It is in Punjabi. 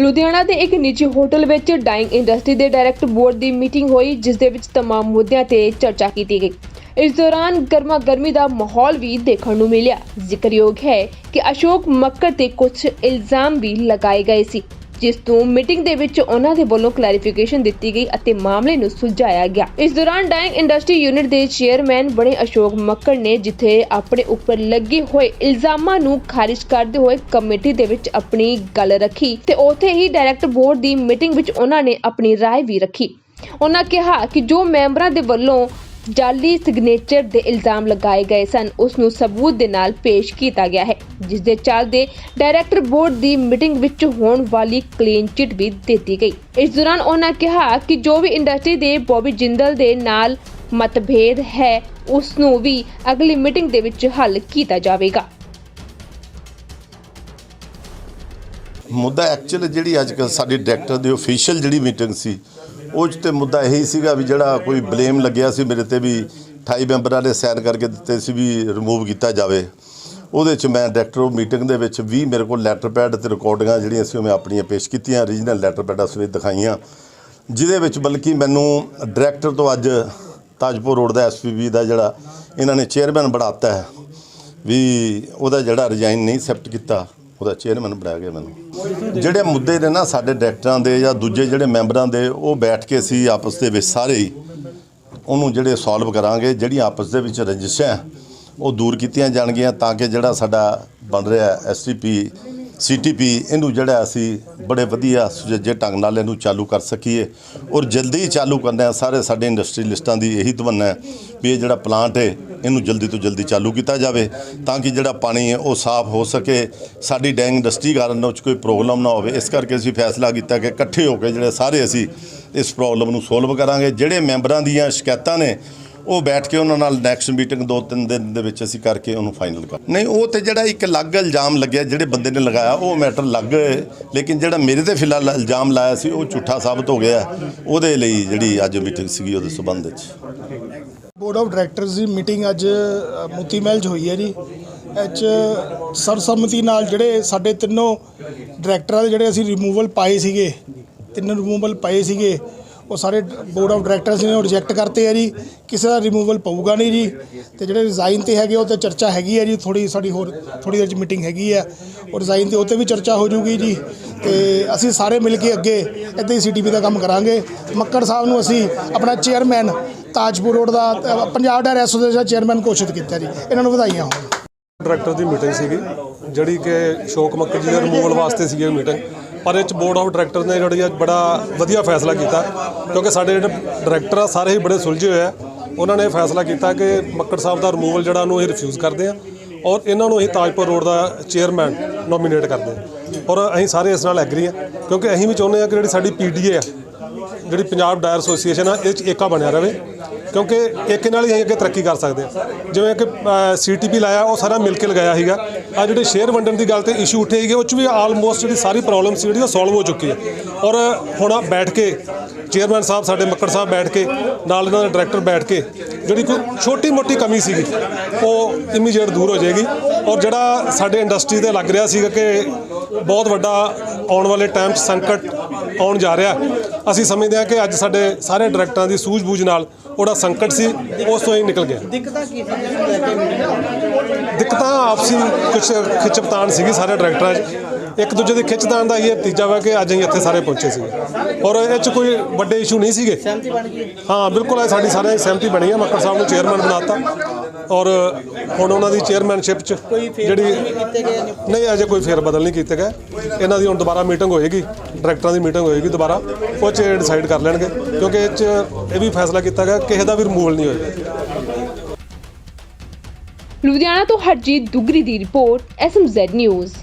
ਲੁਧਿਆਣਾ ਦੇ ਇੱਕ ਨਿੱਜੀ ਹੋਟਲ ਵਿੱਚ ਡਾਈਂਗ ਇੰਡਸਟਰੀ ਦੇ ਡਾਇਰੈਕਟਰ ਬੋਰਡ ਦੀ ਮੀਟਿੰਗ ਹੋਈ ਜਿਸ ਦੇ ਵਿੱਚ तमाम ਮੁੱਦਿਆਂ ਤੇ ਚਰਚਾ ਕੀਤੀ ਗਈ ਇਸ ਦੌਰਾਨ ਗਰਮਾ ਗਰਮੀ ਦਾ ਮਾਹੌਲ ਵੀ ਦੇਖਣ ਨੂੰ ਮਿਲਿਆ ਜ਼ਿਕਰਯੋਗ ਹੈ ਕਿ ਅਸ਼ੋਕ ਮੱਕੜ ਤੇ ਕੁਝ ਇਲਜ਼ਾਮ ਵੀ ਲਗਾਏ ਗਏ ਸੀ ਜਿਸ ਤੋਂ ਮੀਟਿੰਗ ਦੇ ਵਿੱਚ ਉਹਨਾਂ ਦੇ ਵੱਲੋਂ ਕਲੈਰੀਫਿਕੇਸ਼ਨ ਦਿੱਤੀ ਗਈ ਅਤੇ ਮਾਮਲੇ ਨੂੰ ਸੁਲਝਾਇਆ ਗਿਆ ਇਸ ਦੌਰਾਨ ਡਾਈਂਗ ਇੰਡਸਟਰੀ ਯੂਨਿਟ ਦੇ ਚੇਅਰਮੈਨ ਬਣੇ ਅਸ਼ੋਕ ਮੱਕੜ ਨੇ ਜਿੱਥੇ ਆਪਣੇ ਉੱਪਰ ਲੱਗੇ ਹੋਏ ਇਲਜ਼ਾਮਾਂ ਨੂੰ ਖਾਰਿਜ ਕਰਦੇ ਹੋਏ ਕਮੇਟੀ ਦੇ ਵਿੱਚ ਆਪਣੀ ਗੱਲ ਰੱਖੀ ਤੇ ਉੱਥੇ ਹੀ ਡਾਇਰੈਕਟਰ ਬੋਰਡ ਦੀ ਮੀਟਿੰਗ ਵਿੱਚ ਉਹਨਾਂ ਨੇ ਆਪਣੀ رائے ਵੀ ਰੱਖੀ ਉਹਨਾਂ ਕਿਹਾ ਕਿ ਜੋ ਮੈਂਬਰਾਂ ਦੇ ਵੱਲੋਂ ਜਾਲੀ ਸਿਗਨੇਚਰ ਦੇ ਇਲਜ਼ਾਮ ਲਗਾਏ ਗਏ ਸਨ। ਉਸ ਨੂੰ ਸਬੂਤ ਦੇ ਨਾਲ ਪੇਸ਼ ਕੀਤਾ ਗਿਆ ਹੈ, ਜਿਸ ਦੇ ਚੱਲਦੇ ਡਾਇਰੈਕਟਰ ਬੋਰਡ ਦੀ ਮੀਟਿੰਗ ਵਿੱਚ ਹੋਣ ਵਾਲੀ ਕਲੀਨ ਚਿਟ ਵੀ ਦਿੱਤੀ ਗਈ। ਇਸ ਦੌਰਾਨ ਉਹਨਾਂ ਕਿਹਾ ਕਿ ਜੋ ਵੀ ਇੰਡਸਟਰੀ ਦੇ ਬੋਬੀ ਜਿੰਦਲ ਦੇ ਨਾਲ ਮਤਭੇਦ ਹੈ, ਉਸ ਨੂੰ ਵੀ ਅਗਲੀ ਮੀਟਿੰਗ ਦੇ ਵਿੱਚ ਹੱਲ ਕੀਤਾ ਜਾਵੇਗਾ। ਮੁੱਦਾ ਐਕਚੁਅਲ ਜਿਹੜੀ ਅੱਜ ਕੱਲ੍ਹ ਸਾਡੀ ਡਾਇਰੈਕਟਰ ਦੀ ਅਫੀਸ਼ੀਅਲ ਜਿਹੜੀ ਮੀਟਿੰਗ ਸੀ ਉਹ 'ਚ ਤੇ ਮੁੱਦਾ ਇਹੀ ਸੀਗਾ ਵੀ ਜਿਹੜਾ ਕੋਈ ਬਲੇਮ ਲੱਗਿਆ ਸੀ ਮੇਰੇ ਤੇ ਵੀ 28 ਮੈਂਬਰਾਂ ਨੇ ਸਾਈਨ ਕਰਕੇ ਦਿੱਤੇ ਸੀ ਵੀ ਰਿਮੂਵ ਕੀਤਾ ਜਾਵੇ। ਉਹਦੇ 'ਚ ਮੈਂ ਡਾਇਰੈਕਟਰ ਉਹ ਮੀਟਿੰਗ ਦੇ ਵਿੱਚ ਵੀ ਮੇਰੇ ਕੋਲ ਲੈਟਰ ਪੈਡ ਤੇ ਰਿਕਾਰਡਿੰਗਾਂ ਜਿਹੜੀਆਂ ਸੀ ਉਹ ਮੈਂ ਆਪਣੀਆਂ ਪੇਸ਼ ਕੀਤੀਆਂ ਰੀਜਨਲ ਲੈਟਰ ਪੈਡਾਂ ਸਵੇਤ ਦਿਖਾਈਆਂ। ਜਿਹਦੇ ਵਿੱਚ ਬਲਕਿ ਮੈਨੂੰ ਡਾਇਰੈਕਟਰ ਤੋਂ ਅੱਜ ਤਾਜਪੁਰ ਰੋਡ ਦਾ ਐਸਪੀਬੀ ਦਾ ਜਿਹੜਾ ਇਹਨਾਂ ਨੇ ਚੇਅਰਮੈਨ ਬਣਾਤਾ ਹੈ, ਵੀ ਉਹਦਾ ਜਿਹੜਾ ਰਿਜ਼ਾਈਨ ਨਹੀਂ ਐਕਸੈਪਟ ਕੀਤਾ। ਉਹਦਾ ਚੇਅਰਮੈਨ ਬਣਾਇਆ ਗਿਆ ਮੈਨੂੰ। ਜਿਹੜੇ ਮੁੱਦੇ ਨੇ ਨਾ ਸਾਡੇ ਡਾਇਰੈਕਟਰਾਂ ਦੇ ਜਾਂ ਦੂਜੇ ਜਿਹੜੇ ਮੈਂਬਰਾਂ ਦੇ, ਉਹ ਬੈਠ ਕੇ ਅਸੀਂ ਆਪਸ ਦੇ ਵਿੱਚ ਸਾਰੇ ਹੀ ਉਹਨੂੰ ਜਿਹੜੇ ਸੋਲਵ ਕਰਾਂਗੇ, ਜਿਹੜੀਆਂ ਆਪਸ ਦੇ ਵਿੱਚ ਰੰਜਿਸ਼ਾਂ, ਉਹ ਦੂਰ ਕੀਤੀਆਂ ਜਾਣਗੀਆਂ ਤਾਂ ਕਿ ਜਿਹੜਾ ਸਾਡਾ ਬਣ ਰਿਹਾ ਐਸਟੀਪੀ ਸੀਟੀਪੀ ਇਹਨੂੰ ਜਿਹੜਾ ਅਸੀਂ ਬੜੇ ਵਧੀਆ ਸੁਚੱਜੇ ਢੰਗ ਨਾਲ ਇਹਨੂੰ ਚਾਲੂ ਕਰ ਸਕੀਏ ਔਰ ਜਲਦੀ ਚਾਲੂ ਕਰਨਾ ਹੈ। ਸਾਰੇ ਸਾਡੇ ਇੰਡਸਟਰੀ ਲਿਸਟਾਂ ਦੀ ਇਹੀ ਤਮੰਨਾ ਹੈ ਵੀ ਇਹ ਜਿਹੜਾ ਪਲਾਂਟ ਹੈ, ਇਹਨੂੰ ਜਲਦੀ ਤੋਂ ਜਲਦੀ ਚਾਲੂ ਕੀਤਾ ਜਾਵੇ ਤਾਂ ਕਿ ਜਿਹੜਾ ਪਾਣੀ ਹੈ ਉਹ ਸਾਫ਼ ਹੋ ਸਕੇ। ਸਾਡੀ ਡੈਂਗ ਇੰਡਸਟਰੀ ਕਾਰਨ ਉਹ 'ਚ ਕੋਈ ਪ੍ਰੋਬਲਮ ਨਾ ਹੋਵੇ। ਇਸ ਕਰਕੇ ਅਸੀਂ ਫੈਸਲਾ ਕੀਤਾ ਕਿ ਇਕੱਠੇ ਹੋ ਕੇ ਜਿਹੜੇ ਸਾਰੇ ਅਸੀਂ ਇਸ ਪ੍ਰੋਬਲਮ ਨੂੰ ਸੋਲਵ ਕਰਾਂਗੇ। ਜਿਹੜੇ ਮੈਂਬਰਾਂ ਦੀਆਂ ਸ਼ਿਕਾਇਤਾਂ ਨੇ ਉਹ ਬੈਠ ਕੇ ਉਹਨਾਂ ਨਾਲ ਨੈਕਸਟ ਮੀਟਿੰਗ ਦੋ ਤਿੰਨ ਦਿਨ ਦੇ ਵਿੱਚ ਅਸੀਂ ਕਰਕੇ ਉਹਨੂੰ ਫਾਈਨਲ ਕਰ ਨਹੀਂ, ਉਹ ਤੇ ਜਿਹੜਾ ਇੱਕ ਅਲੱਗ ਇਲਜ਼ਾਮ ਲੱਗਿਆ, ਜਿਹੜੇ ਬੰਦੇ ਨੇ ਲਗਾਇਆ, ਉਹ ਮੈਟਰ ਲੱਗ ਲੇਕਿਨ ਜਿਹੜਾ ਮੇਰੇ ਤੇ ਫਿਲਹਾਲ ਇਲਜ਼ਾਮ ਲਾਇਆ ਸੀ, ਉਹ ਝੂਠਾ ਸਾਬਤ ਹੋ ਗਿਆ। ਉਹਦੇ ਲਈ ਜਿਹੜੀ ਅੱਜ ਮੀਟਿੰਗ ਸੀਗੀ ਉਹਦੇ ਸਬੰਧ ਵਿੱਚ। ਬੋਰਡ ਆਫ ਡਾਇਰੈਕਟਰਸ ਦੀ ਮੀਟਿੰਗ ਅੱਜ ਮੋਤੀ ਮਹਿਲ 'ਚ ਹੋਈ ਹੈ ਜੀ। ਇਹ 'ਚ ਸਰਬਸੰਮਤੀ ਨਾਲ ਜਿਹੜੇ ਸਾਡੇ ਤਿੰਨੋਂ ਡਾਇਰੈਕਟਰਾਂ ਦੇ ਜਿਹੜੇ ਅਸੀਂ ਰਿਮੂਵਲ ਪਾਏ ਸੀਗੇ, ਤਿੰਨ ਰਿਮੂਵਲ ਪਾਏ ਸੀਗੇ ਉਹ ਸਾਰੇ ਬੋਰਡ ਆਫ ਡਾਇਰੈਕਟਰਸ ਨੇ ਉਹ ਰਿਜੈਕਟ ਕਰਤੇ ਆ ਜੀ। ਕਿਸੇ ਦਾ ਰਿਮੂਵਲ ਪਊਗਾ ਨਹੀਂ ਜੀ। ਤੇ ਜਿਹੜੇ ਰਿਜ਼ਾਈਨ ਤੇ ਹੈਗੇ ਉਹ ਤੇ ਚਰਚਾ ਹੈਗੀ ਹੈ ਜੀ। ਥੋੜੀ ਸਾਡੀ ਹੋਰ ਥੋੜੀ ਦੇਰ 'ਚ ਮੀਟਿੰਗ ਹੈਗੀ ਹੈ ਉਹ ਰਿਜ਼ਾਈਨ ਤੇ ਉਹ 'ਤੇ ਵੀ ਚਰਚਾ ਹੋ ਜੂਗੀ ਜੀ। ਤੇ ਅਸੀਂ ਸਾਰੇ ਮਿਲ ਕੇ ਅੱਗੇ ਇੱਦਾਂ ਹੀ ਸੀਟੀਪੀ ਦਾ ਕੰਮ ਕਰਾਂਗੇ। ਮੱਕੜ ਸਾਹਿਬ ਨੂੰ ਅਸੀਂ ਆਪਣਾ ਚੇਅਰਮੈਨ ਤਾਜਪੁਰ ਰੋਡ ਦਾ ਅ, ਪੰਜਾਬ ਡਾਇਰ ਐਸੋਸੀਏਸ਼ਨ ਦਾ ਚੇਅਰਮੈਨ ਘੋਸ਼ਿਤ ਕੀਤਾ ਜੀ। ਇਹਨਾਂ ਨੂੰ ਵਧਾਈਆਂ ਹੋਣ। ਡਾਇਰੈਕਟਰ ਦੀ ਮੀਟਿੰਗ ਸੀਗੀ ਜਿਹੜੀ ਕਿ ਸ਼ੋਕ ਮੱਕੜ ਜੀ ਦੇ ਰਿਮੂਵਲ ਵਾਸਤੇ ਸੀਗੀ ਮੀਟਿੰਗ ਪਰ ਇਹ ਚ ਬੋਰਡ ਆਫ ਡਾਇਰੈਕਟਰ ਨੇ ਜਿਹੜੀ ਅੱਜ ਬੜਾ ਵਧੀਆ ਫੈਸਲਾ ਕੀਤਾ, ਕਿਉਂਕਿ ਸਾਡੇ ਜਿਹੜੇ ਡਾਇਰੈਕਟਰ ਆ, ਸਾਰੇ ਹੀ ਬੜੇ ਸੁਲਝੇ ਹੋਏ ਆ। ਉਹਨਾਂ ਨੇ ਫੈਸਲਾ ਕੀਤਾ ਕਿ ਮੱਕੜ ਸਾਹਿਬ ਦਾ ਰਿਮੂਵਲ ਜਿਹੜਾ ਉਹਨੂੰ ਇਹ ਰਿਫਿਊਜ਼ ਕਰਦੇ ਆ ਔਰ ਇਹਨਾਂ ਨੂੰ ਅਸੀਂ ਤਾਜਪੁਰ ਰੋਡ ਦਾ ਚੇਅਰਮੈਨ ਨੋਮੀਨੇਟ ਕਰਦੇ ਆ। ਔਰ ਅਸੀਂ ਸਾਰੇ ਇਸ ਨਾਲ ਐਗਰੀ ਆ, ਕਿਉਂਕਿ ਅਸੀਂ ਵੀ ਚਾਹੁੰਦੇ ਆ ਕਿ ਜਿਹੜੀ ਸਾਡੀ ਪੀਡੀਏ ਆ, ਜਿਹੜੀ ਪੰਜਾਬ ਡਾਇਰ ਐਸੋਸੀਏਸ਼ਨ ਆ, ਇਹ ਚ ਏਕਾ ਬਣਿਆ ਰਹੇ ਕਿਉਂਕਿ ਇੱਕ ਨਾਲ ਹੀ ਅਸੀਂ ਅੱਗੇ ਤਰੱਕੀ ਕਰ ਸਕਦੇ ਹਾਂ। ਜਿਵੇਂ ਕਿ ਸੀਟੀਪੀ ਲਾਇਆ, ਉਹ ਸਾਰਾ ਮਿਲ ਕੇ ਲਗਾਇਆ ਸੀਗਾ। ਆ ਜਿਹੜੇ ਸ਼ੇਅਰ ਵੰਡਣ ਦੀ ਗੱਲ ਤੇ ਇਸ਼ੂ ਉੱਠੇ ਸੀਗੇ ਉਹ ਚ ਵੀ ਆਲਮੋਸਟ ਜਿਹੜੀ ਸਾਰੀ ਪ੍ਰੋਬਲਮ ਸੀ ਜਿਹੜੀ ਉਹ ਸੋਲਵ ਹੋ ਚੁੱਕੀ ਹੈ। ਔਰ ਹੁਣ ਬੈਠ ਕੇ ਚੇਅਰਮੈਨ ਸਾਹਿਬ ਸਾਡੇ, ਮੱਕੜ ਸਾਹਿਬ ਬੈਠ ਕੇ, ਨਾਲ ਇਹਨਾਂ ਦੇ ਡਾਇਰੈਕਟਰ ਬੈਠ ਕੇ, ਜਿਹੜੀ ਕੋਈ ਛੋਟੀ ਮੋਟੀ ਕਮੀ ਸੀਗੀ, ਉਹ ਇਮੀਡੀਏਟ ਦੂਰ ਹੋ ਜਾਏਗੀ। ਔਰ ਜਿਹੜਾ ਸਾਡੇ ਇੰਡਸਟਰੀ ਤੇ ਲੱਗ ਰਿਹਾ ਸੀਗਾ ਕਿ ਬਹੁਤ ਵੱਡਾ ਆਉਣ ਵਾਲੇ ਟਾਈਮ 'ਚ ਸੰਕਟ ਆਉਣ ਜਾ ਰਿਹਾ ਅਸੀਂ ਸਮਝਦੇ ਹਾਂ ਕਿ ਅੱਜ ਸਾਡੇ ਸਾਰੇ ਡਾਇਰੈਕਟਰਾਂ ਦੀ ਸੂਝ-ਬੂਝ ਨਾਲ ਉਹਦਾ ਸੰਕਟ ਸੀ, ਉਸ ਤੋਂ ਹੀ ਨਿਕਲ ਗਿਆ। ਦਿੱਕਤਾਂ ਕੀ ਸੀ? ਦਿੱਕਤਾਂ ਆਪਸੀ ਕੁਝ ਖਿੱਚਪਤਾਨ ਸੀਗੀ ਸਾਰੇ ਡਾਇਰੈਕਟਰਾਂ 'ਚ। ਇੱਕ ਦੂਜੇ ਦੇ ਖਿੱਚਦਾਨ ਦਾ ਇਹ ਨਤੀਜਾ ਵਾ ਕਿ ਅੱਜ ਅਸੀਂ ਇੱਥੇ ਸਾਰੇ ਪਹੁੰਚੇ ਸੀਗੇ। ਔਰ ਇਹ 'ਚ ਕੋਈ ਵੱਡੇ ਇਸ਼ੂ ਨਹੀਂ ਸੀਗੇ। ਸਹਿਮਤੀ ਬਣ ਗਈ। ਹਾਂ ਬਿਲਕੁਲ ਸਾਡੀ ਸਾਰਿਆਂ ਦੀ ਸਹਿਮਤੀ ਬਣੀ ਹੈ ਮੱਕੜ ਸਾਹਿਬ ਨੂੰ ਚੇਅਰਮੈਨ ਬਣਾਤਾ। ਔਰ ਹੁਣ ਉਹਨਾਂ ਦੀ ਚੇਅਰਮੈਨਸ਼ਿਪ 'ਚ ਜਿਹੜੀ ਨਹੀਂ ਅਜੇ ਕੋਈ ਫੇਰ ਬਦਲ ਨਹੀਂ ਕੀਤੇ ਗਏ। ਇਹਨਾਂ ਦੀ ਹੁਣ ਦੁਬਾਰਾ ਮੀਟਿੰਗ ਹੋਏਗੀ। ਡਾਇਰੈਕਟਰਾਂ ਦੀ ਮੀਟਿੰਗ ਹੋਏਗੀ ਦੁਬਾਰਾ। ਉਹ 'ਚ ਡਿਸਾਈਡ ਕਰ ਲੈਣਗੇ। ਕਿਉਂਕਿ ਇਹ 'ਚ ਇਹ ਵੀ ਫੈਸਲਾ ਕੀਤਾ ਗਿਆ ਕਿਸੇ ਦਾ ਵੀ ਰਿਮੂਵਲ ਨਹੀਂ ਹੋਏਗਾ। ਲੁਧਿਆਣਾ ਤੋਂ ਹਰਜੀਤ ਦੁੱਗਰੀ ਦੀ ਰਿਪੋਰਟ ਐਸਐਮਜ਼ੈਡ ਨਿਊਜ਼